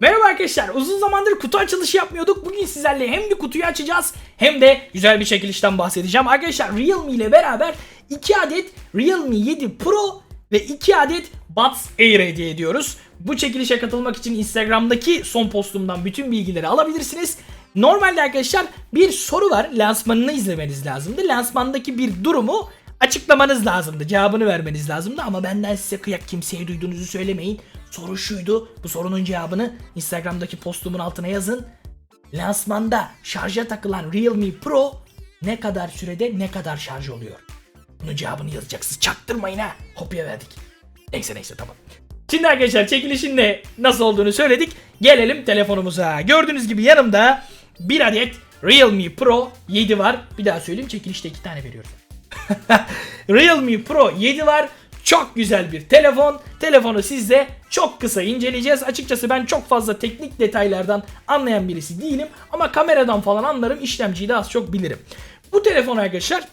Merhaba arkadaşlar. Uzun zamandır kutu açılışı yapmıyorduk. Bugün sizlerle hem bir kutuyu açacağız hem de güzel bir çekilişten bahsedeceğim. Arkadaşlar Realme ile beraber 2 adet Realme 7 Pro ve 2 adet Buds Air hediye ediyoruz. Bu çekilişe katılmak için Instagram'daki son postumdan bütün bilgileri alabilirsiniz. Normalde arkadaşlar bir soru var. Lansmanını izlemeniz lazımdı. Lansmandaki bir durumu açıklamanız lazımdı. Cevabını vermeniz lazımdı ama benden size kıyak kimseye duyduğunuzu söylemeyin. Soru şuydu. Bu sorunun cevabını Instagram'daki postumun altına yazın. Lansmanda şarja takılan Realme Pro ne kadar sürede ne kadar şarj oluyor? Bunun cevabını yazacaksınız. Çaktırmayın ha. Kopya verdik. Neyse neyse tamam. Şimdi arkadaşlar çekilişin de nasıl olduğunu söyledik. Gelelim telefonumuza. Gördüğünüz gibi yanımda bir adet Realme Pro 7 var. Bir daha söyleyeyim çekilişte iki tane veriyorum. Realme Pro 7 var. Çok güzel bir telefon. Telefonu sizle çok kısa inceleyeceğiz. Açıkçası ben çok fazla teknik detaylardan anlayan birisi değilim. Ama kameradan falan anlarım. İşlemciyi de az çok bilirim. Bu telefon arkadaşlar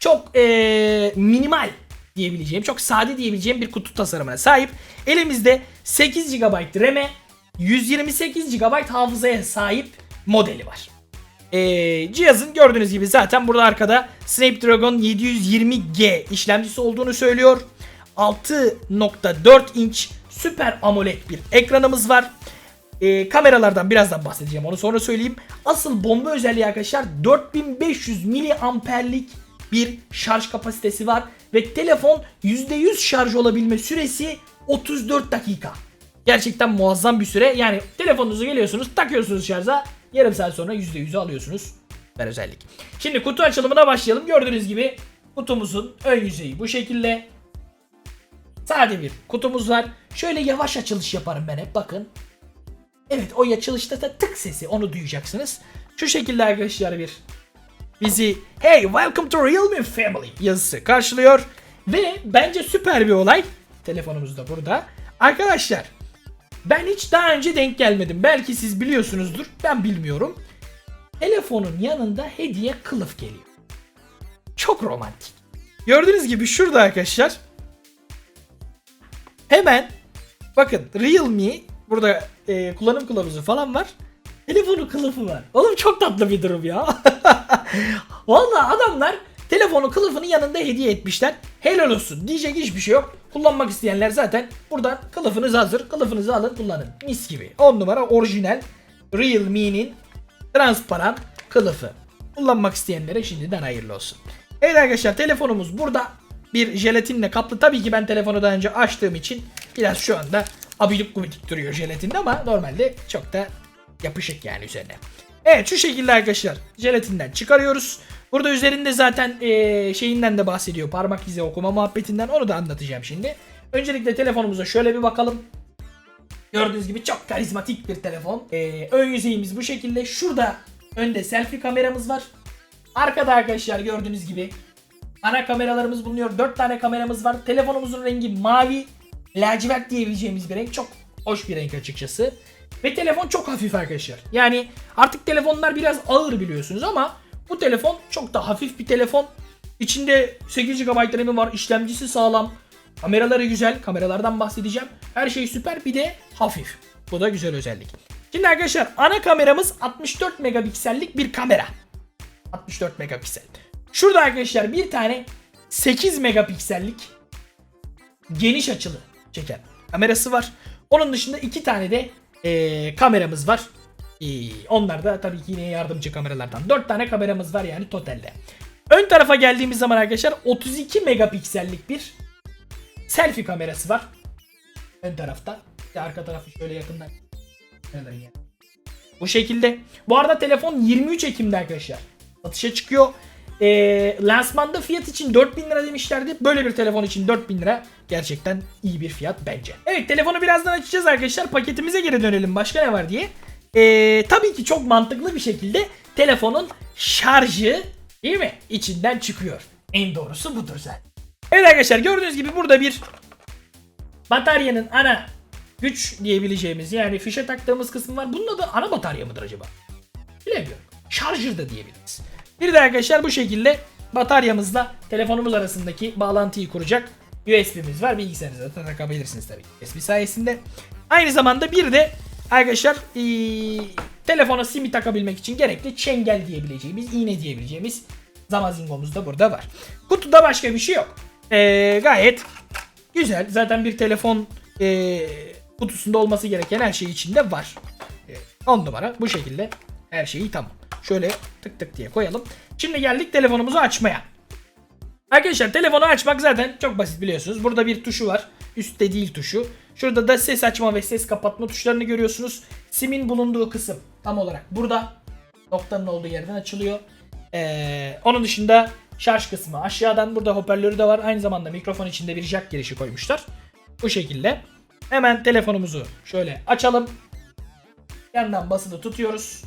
çok eee, minimal diyebileceğim, çok sade diyebileceğim bir kutu tasarımına sahip. Elimizde 8 GB RAM'e, 128 GB hafızaya sahip modeli var. Ee, cihazın gördüğünüz gibi zaten burada arkada Snapdragon 720G işlemcisi olduğunu söylüyor. 6.4 inç Super AMOLED bir ekranımız var. Ee, kameralardan birazdan bahsedeceğim onu sonra söyleyeyim. Asıl bomba özelliği arkadaşlar 4500 miliamperlik bir şarj kapasitesi var ve telefon %100 şarj olabilme süresi 34 dakika. Gerçekten muazzam bir süre. Yani telefonunuzu geliyorsunuz, takıyorsunuz şarja, yarım saat sonra %100'ü alıyorsunuz. Ver özellik. Şimdi kutu açılımına başlayalım. Gördüğünüz gibi kutumuzun ön yüzeyi bu şekilde. Sade bir kutumuz var. Şöyle yavaş açılış yaparım ben hep bakın. Evet o açılışta da tık sesi onu duyacaksınız. Şu şekilde arkadaşlar bir bizi Hey welcome to Realme Family yazısı karşılıyor. Ve bence süper bir olay. Telefonumuz da burada. Arkadaşlar ben hiç daha önce denk gelmedim. Belki siz biliyorsunuzdur. Ben bilmiyorum. Telefonun yanında hediye kılıf geliyor. Çok romantik. Gördüğünüz gibi şurada arkadaşlar. Hemen bakın Realme burada e, kullanım kılavuzu falan var. Telefonu kılıfı var. Oğlum çok tatlı bir durum ya. Vallahi adamlar telefonu kılıfının yanında hediye etmişler. Helal olsun. Diyecek hiçbir şey yok. Kullanmak isteyenler zaten buradan kılıfınız hazır. Kılıfınızı alın kullanın. Mis gibi. 10 numara orijinal Realme'nin transparan kılıfı. Kullanmak isteyenlere şimdiden hayırlı olsun. Evet arkadaşlar telefonumuz burada. Bir jelatinle kaplı. Tabii ki ben telefonu daha önce açtığım için biraz şu anda abidik gubidik duruyor jelatinde ama normalde çok da yapışık yani üzerine. Evet şu şekilde arkadaşlar jelatinden çıkarıyoruz. Burada üzerinde zaten eee, şeyinden de bahsediyor. Parmak izi okuma muhabbetinden onu da anlatacağım şimdi. Öncelikle telefonumuza şöyle bir bakalım. Gördüğünüz gibi çok karizmatik bir telefon. Ee, ön yüzeyimiz bu şekilde. Şurada önde selfie kameramız var. Arkada arkadaşlar gördüğünüz gibi ana kameralarımız bulunuyor. 4 tane kameramız var. Telefonumuzun rengi mavi, lacivert diyebileceğimiz bir renk. Çok hoş bir renk açıkçası. Ve telefon çok hafif arkadaşlar. Yani artık telefonlar biraz ağır biliyorsunuz ama bu telefon çok da hafif bir telefon. İçinde 8 GB RAM'i var. işlemcisi sağlam. Kameraları güzel. Kameralardan bahsedeceğim. Her şey süper. Bir de hafif. Bu da güzel özellik. Şimdi arkadaşlar ana kameramız 64 megapiksellik bir kamera. 64 megapiksel. Şurada arkadaşlar bir tane 8 megapiksellik geniş açılı çeken kamerası var. Onun dışında iki tane de eee, kameramız var. Eee, onlar da tabii ki yine yardımcı kameralardan. 4 tane kameramız var yani totalde. Ön tarafa geldiğimiz zaman arkadaşlar 32 megapiksellik bir selfie kamerası var. Ön tarafta. Arka tarafı şöyle yakından. Bu şekilde. Bu arada telefon 23 Ekim'de arkadaşlar. Satışa çıkıyor. Ee, lansmanda fiyat için 4000 lira demişlerdi. Böyle bir telefon için 4000 lira gerçekten iyi bir fiyat bence. Evet telefonu birazdan açacağız arkadaşlar. Paketimize geri dönelim. Başka ne var diye. Ee, tabii ki çok mantıklı bir şekilde telefonun şarjı değil mi? İçinden çıkıyor. En doğrusu budur zaten. Evet arkadaşlar gördüğünüz gibi burada bir bataryanın ana güç diyebileceğimiz yani fişe taktığımız kısım var. Bunun adı ana batarya mıdır acaba? Bilemiyorum. Şarjır da diyebiliriz. Bir de arkadaşlar bu şekilde bataryamızla telefonumuz arasındaki bağlantıyı kuracak USB'miz var. Bilgisayarınıza da takabilirsiniz tabii. USB sayesinde. Aynı zamanda bir de arkadaşlar ee, telefona simi takabilmek için gerekli çengel diyebileceğimiz, iğne diyebileceğimiz zamazingomuz da burada var. Kutuda başka bir şey yok. Ee, gayet güzel. Zaten bir telefon ee, kutusunda olması gereken her şey içinde var. 10 numara bu şekilde her şeyi tamam. Şöyle tık tık diye koyalım. Şimdi geldik telefonumuzu açmaya. Arkadaşlar telefonu açmak zaten çok basit biliyorsunuz. Burada bir tuşu var. Üstte değil tuşu. Şurada da ses açma ve ses kapatma tuşlarını görüyorsunuz. Sim'in bulunduğu kısım tam olarak burada. Noktanın olduğu yerden açılıyor. Ee, onun dışında şarj kısmı aşağıdan. Burada hoparlörü de var. Aynı zamanda mikrofon içinde bir jack girişi koymuşlar. Bu şekilde. Hemen telefonumuzu şöyle açalım. Yandan basılı tutuyoruz.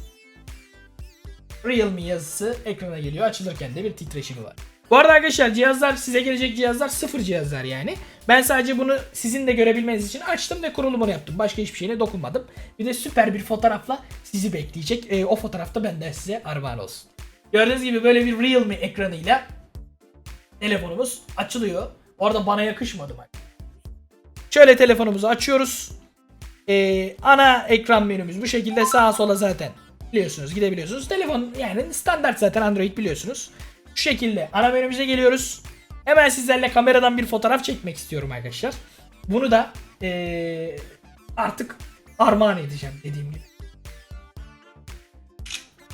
Realme yazısı ekrana geliyor. Açılırken de bir titreşimi var. Bu arada arkadaşlar cihazlar size gelecek cihazlar sıfır cihazlar yani. Ben sadece bunu sizin de görebilmeniz için açtım ve kurulumunu yaptım. Başka hiçbir şeyine dokunmadım. Bir de süper bir fotoğrafla sizi bekleyecek. Ee, o fotoğrafta benden size armağan olsun. Gördüğünüz gibi böyle bir Realme ekranıyla telefonumuz açılıyor. Orada bana yakışmadı bak. Şöyle telefonumuzu açıyoruz. Ee, ana ekran menümüz bu şekilde sağa sola zaten biliyorsunuz gidebiliyorsunuz. Telefon yani standart zaten Android biliyorsunuz. Şu şekilde ana menümüze geliyoruz. Hemen sizlerle kameradan bir fotoğraf çekmek istiyorum arkadaşlar. Bunu da ee, artık armağan edeceğim dediğim gibi.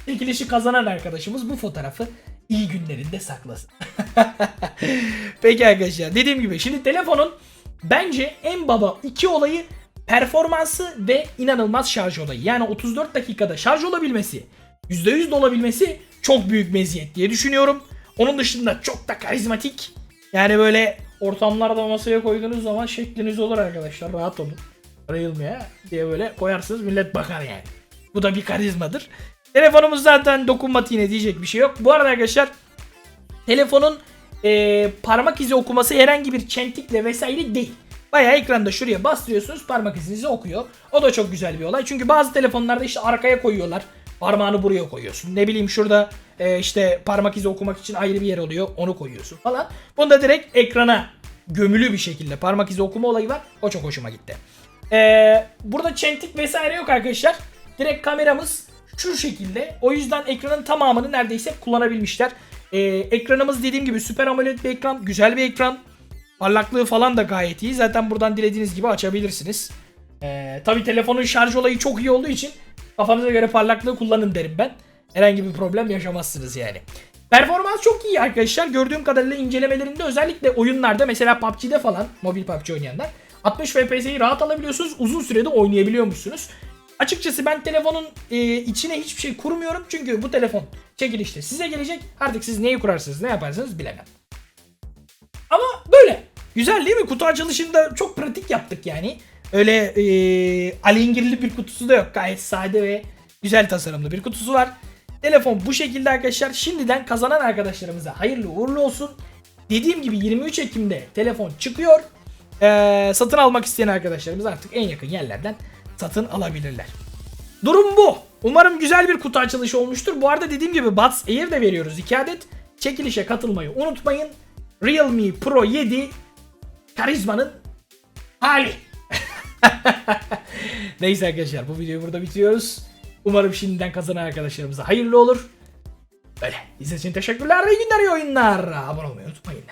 Çekilişi kazanan arkadaşımız bu fotoğrafı iyi günlerinde saklasın. Peki arkadaşlar dediğim gibi şimdi telefonun bence en baba iki olayı performansı ve inanılmaz şarj olayı. Yani 34 dakikada şarj olabilmesi, %100 dolabilmesi çok büyük meziyet diye düşünüyorum. Onun dışında çok da karizmatik. Yani böyle ortamlarda masaya koyduğunuz zaman şekliniz olur arkadaşlar. Rahat olun. Realme'ye diye böyle koyarsınız millet bakar yani. Bu da bir karizmadır. Telefonumuz zaten dokunmatiğine diyecek bir şey yok. Bu arada arkadaşlar telefonun e, parmak izi okuması herhangi bir çentikle vesaire değil. Bayağı ekranda şuraya bastırıyorsunuz parmak izinizi okuyor. O da çok güzel bir olay. Çünkü bazı telefonlarda işte arkaya koyuyorlar. Parmağını buraya koyuyorsun. Ne bileyim şurada e, işte parmak izi okumak için ayrı bir yer oluyor. Onu koyuyorsun falan. Bunda direkt ekrana gömülü bir şekilde parmak izi okuma olayı var. O çok hoşuma gitti. E, burada çentik vesaire yok arkadaşlar. Direkt kameramız şu şekilde. O yüzden ekranın tamamını neredeyse kullanabilmişler. E, ekranımız dediğim gibi Super AMOLED bir ekran. Güzel bir ekran. Parlaklığı falan da gayet iyi. Zaten buradan dilediğiniz gibi açabilirsiniz. Ee, Tabi telefonun şarj olayı çok iyi olduğu için kafanıza göre parlaklığı kullanın derim ben. Herhangi bir problem yaşamazsınız yani. Performans çok iyi arkadaşlar. Gördüğüm kadarıyla incelemelerinde özellikle oyunlarda mesela PUBG'de falan mobil PUBG oynayanlar 60 FPS'yi rahat alabiliyorsunuz. Uzun sürede oynayabiliyormuşsunuz. Açıkçası ben telefonun e, içine hiçbir şey kurmuyorum. Çünkü bu telefon çekilişte size gelecek. Artık siz neyi kurarsınız ne yaparsanız bilemem. Ama böyle. Güzel değil mi? Kutu açılışında çok pratik yaptık yani. Öyle e, alengirli bir kutusu da yok. Gayet sade ve güzel tasarımlı bir kutusu var. Telefon bu şekilde arkadaşlar. Şimdiden kazanan arkadaşlarımıza hayırlı uğurlu olsun. Dediğim gibi 23 Ekim'de telefon çıkıyor. Ee, satın almak isteyen arkadaşlarımız artık en yakın yerlerden satın alabilirler. Durum bu. Umarım güzel bir kutu açılışı olmuştur. Bu arada dediğim gibi Buds Air de veriyoruz 2 adet. Çekilişe katılmayı unutmayın. Realme Pro 7 karizmanın hali. Neyse arkadaşlar bu videoyu burada bitiriyoruz. Umarım şimdiden kazanan arkadaşlarımıza hayırlı olur. Böyle. İzlediğiniz için teşekkürler. İyi günler, iyi oyunlar. Abone olmayı unutmayın.